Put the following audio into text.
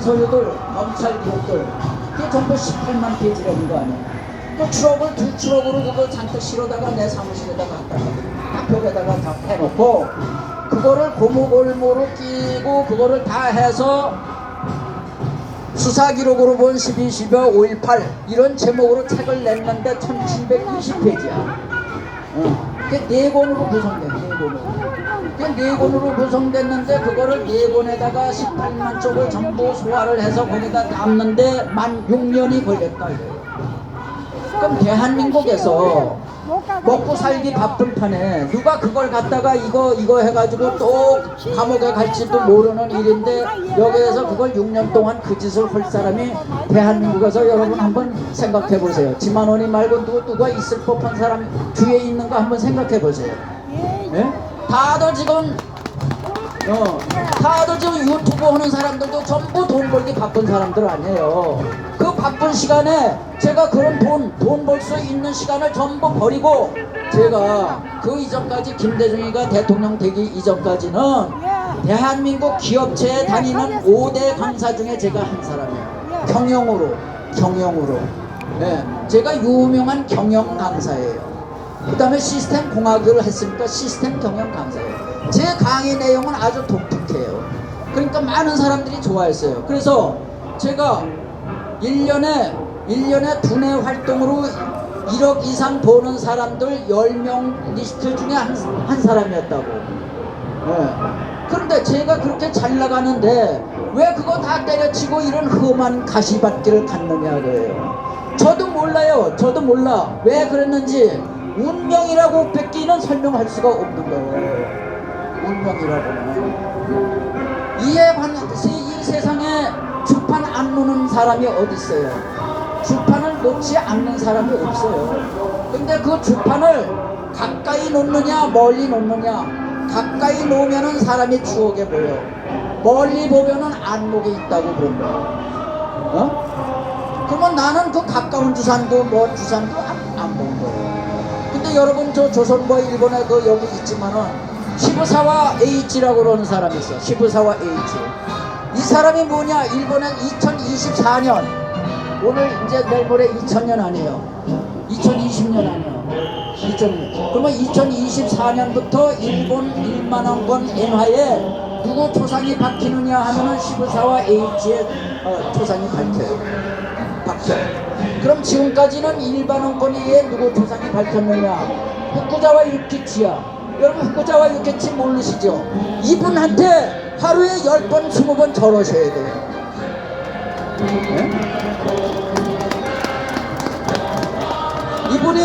서류들, 검찰 기록들 그게 전부 18만 페이지라는 거 아니야? 그 추억을 두 추억으로 그거 잔뜩 실어다가 내 사무실에다 갖다가 딱 벽에다가 다 해놓고 그거를 고무골무로 끼고 그거를 다 해서 수사 기록으로 본 12, 12, 518 이런 제목으로 책을 냈는데 1720페이지야. 어. 그게 네 권으로 구성돼, 네 권으로. 그게 네 권으로 구성됐는데 그거를 네 권에다가 18만 쪽을 전부 소화를 해서 거기다 담는데 만 6년이 걸렸다. 그럼 대한민국에서 먹고 살기 바쁜 판에 누가 그걸 갖다가 이거 이거 해가지고 또 감옥에 갈지도 모르는 일인데 여기에서 그걸 6년 동안 그 짓을 할 사람이 대한민국에서 여러분 한번 생각해 보세요. 지만원이 말고 누가 있을 법한 사람 뒤에 있는 거 한번 생각해 보세요. 예? 다들 지금 어, 다들 지금 유튜브 하는 사람들도 전부 돈 벌기 바쁜 사람들 아니에요. 그 바쁜 시간에 제가 그런 돈, 돈 벌 수 있는 시간을 전부 버리고 제가 그 이전까지 김대중이가 대통령 되기 이전까지는 대한민국 기업체에 다니는 5대 강사 중에 제가 한 사람이에요. 경영으로, 경영으로. 네, 제가 유명한 경영 강사예요. 그 다음에 시스템 공학을 했으니까 시스템 경영 강사예요. 제 강의 내용은 아주 독특해요. 그러니까 많은 사람들이 좋아했어요. 그래서 제가 1년에, 1년에 두뇌 활동으로 1억 이상 버는 사람들 10명 리스트 중에 한, 한 사람이었다고. 네. 그런데 제가 그렇게 잘 나가는데 왜 그거 다 때려치고 이런 험한 가시밭길을 갔느냐 그래요. 저도 몰라요. 저도 몰라. 왜 그랬는지 운명이라고 뺏기는 설명할 수가 없는 거예요. 운명이라고는. 이에 관해서 이 세상에 주판 안 놓는 사람이 어디 있어요? 주판을 놓지 않는 사람이 없어요. 근데 그 주판을 가까이 놓느냐 멀리 놓느냐 가까이 놓으면은 사람이 추억에 보여. 멀리 보면은 안목에 있다고 거야. 어? 그러면 나는 그 가까운 주산도 먼 주산도. 근데 여러분 저 조선과 일본에 그 여기 있지만은 시부사와 H라고 그러는 사람이 있어. 시부사와 H. 이 사람이 뭐냐? 일본은 2024년 오늘 이제 내일 모레 2000년 아니에요. 2020년 아니에요. 2000년. 그러면 2024년부터 일본 1만 원 권 엔화에 누구 초상이 박히느냐 하면은 시부사와 H의 어, 초상이 밝혀요. 박혀. 그럼 지금까지는 일반 원권에 누구 초상이 밝혔느냐? 후쿠자와 유키치야. 여러분 후쿠자와 유키치 모르시죠? 이분한테 하루에 10번, 20번 절하셔야 돼요. 네? 이분이